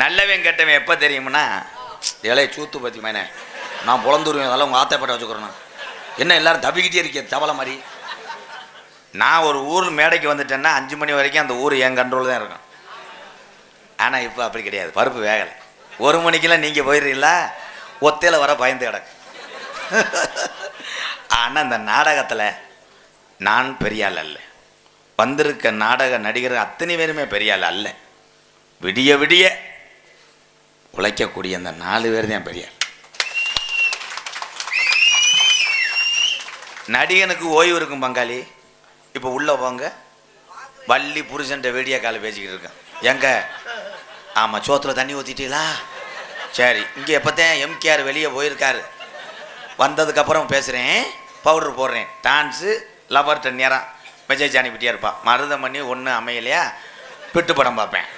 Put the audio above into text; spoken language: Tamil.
நல்லவன் கெட்டவன் எப்போ தெரியும்னா இலைய சூத்து பத்தி மேனே நான் புலந்துருவேன் அதெல்லாம் உங்கள் ஆத்தைப்பட்ட வச்சுக்கிறேன் என்ன எல்லாரும் தப்பிக்கிட்டே இருக்கே தவளை மாதிரி? நான் ஒரு ஊர் மேடைக்கு வந்துட்டேன்னா அஞ்சு மணி வரைக்கும் அந்த ஊர் என் கண்ட்ரோல் தான் இருக்கும். ஆனால் இப்போ அப்படி கிடையாது. பருப்பு வேகலை. ஒரு மணிக்கெல்லாம் நீங்கள் போயிடுறீங்களா? ஒத்தையில் வர பயந்து கிடக்கு. ஆனால் இந்த நாடகத்தில் நான் பெரிய ஆள் அல்ல. வந்திருக்க நாடக நடிகர் அத்தனை பேருமே பெரிய ஆள் அல்ல. விடிய விடிய உழைக்கக்கூடிய அந்த நாலு பேர் தான் பெரிய நடிகனுக்கு ஓய்வு இருக்கும் பங்காளி. இப்போ உள்ளே போங்க. வள்ளி புருஷன்ட்ட வீடியோ காலை பேசிக்கிட்டு இருக்கேன். எங்க? ஆமாம் சோத்துல தண்ணி ஊற்றிட்டீங்களா சரி இங்கே எப்போத்தான் எம்கேஆர் வெளியே போயிருக்காரு. வந்ததுக்கப்புறம் பேசுகிறேன் பவுடர் போடுறேன். டான்ஸு லவர் நேரம். மெசேஜ் அனுப்பிட்டே இருப்பான் மருதமணி ஒன்றும் அமையலையா? பிட்டு படம் பார்ப்பேன்.